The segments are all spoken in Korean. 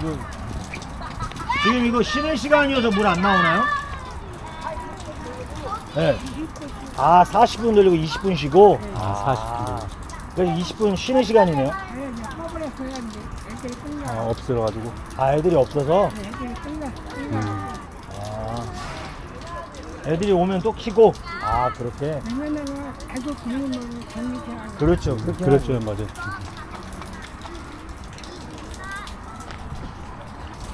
뭐, 지금 이거 쉬는 시간이어서 물 안 나오나요? 네. 아, 40분 돌리고 20분 쉬고? 아, 40분. 그래서 20분 쉬는 시간이네요. 아, 없어가지고. 아, 애들이 없어서? 음. 아. 애들이 오면 또 키고? 아 그렇게. 왜냐면은 애들 부르면 정리돼. 그렇죠. 그렇게 그렇죠, 하죠. 맞아요.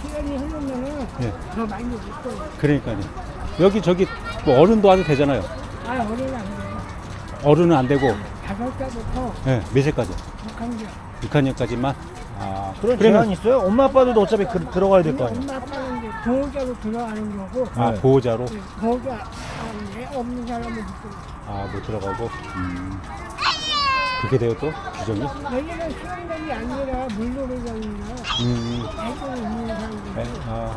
시간이 흐르면은 예. 더 많이 올 거예요. 그러니까요. 여기 저기 뭐 어른도 와도 되잖아요. 아, 어린 안 돼요. 어른은 안 되고, 다섯 살부터 예, 몇 살까지? 6학년. 6학년까지만. 아, 그런 그러면- 제한이 있어요? 엄마 아빠들도 어차피 그, 들어가야 될거 근데 아니에요. 엄마 아빠는 이제 보호자로 들어가는 거고 아, 네. 보호자로? 네, 보호자 아, 애 없는 사람은 못 들어. 아, 못 들어가고. 음. 그렇게 돼요, 또? 규정이? 여기는 수영장이 아니라 물놀이장이라 음. 애들 있는 네, 사람들이 아.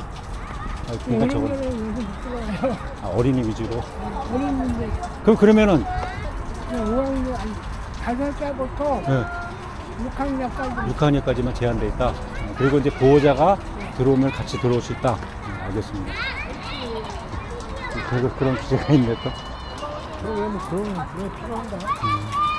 아, 그러니까 저거. 어린이들은 여기 못 들어가요. 아, 어린이 위주로. 어린이들 그럼 그러면은, 5학년 아니 다섯 살부터 예, 6학년까지 6학년까지만 제한돼 있다. 아, 그리고 이제 보호자가 들어오면 같이 들어올 수 있다. 음, 알겠습니다. 그리고 그런 규제가 있네 또. 그러면 그런 게 필요한가?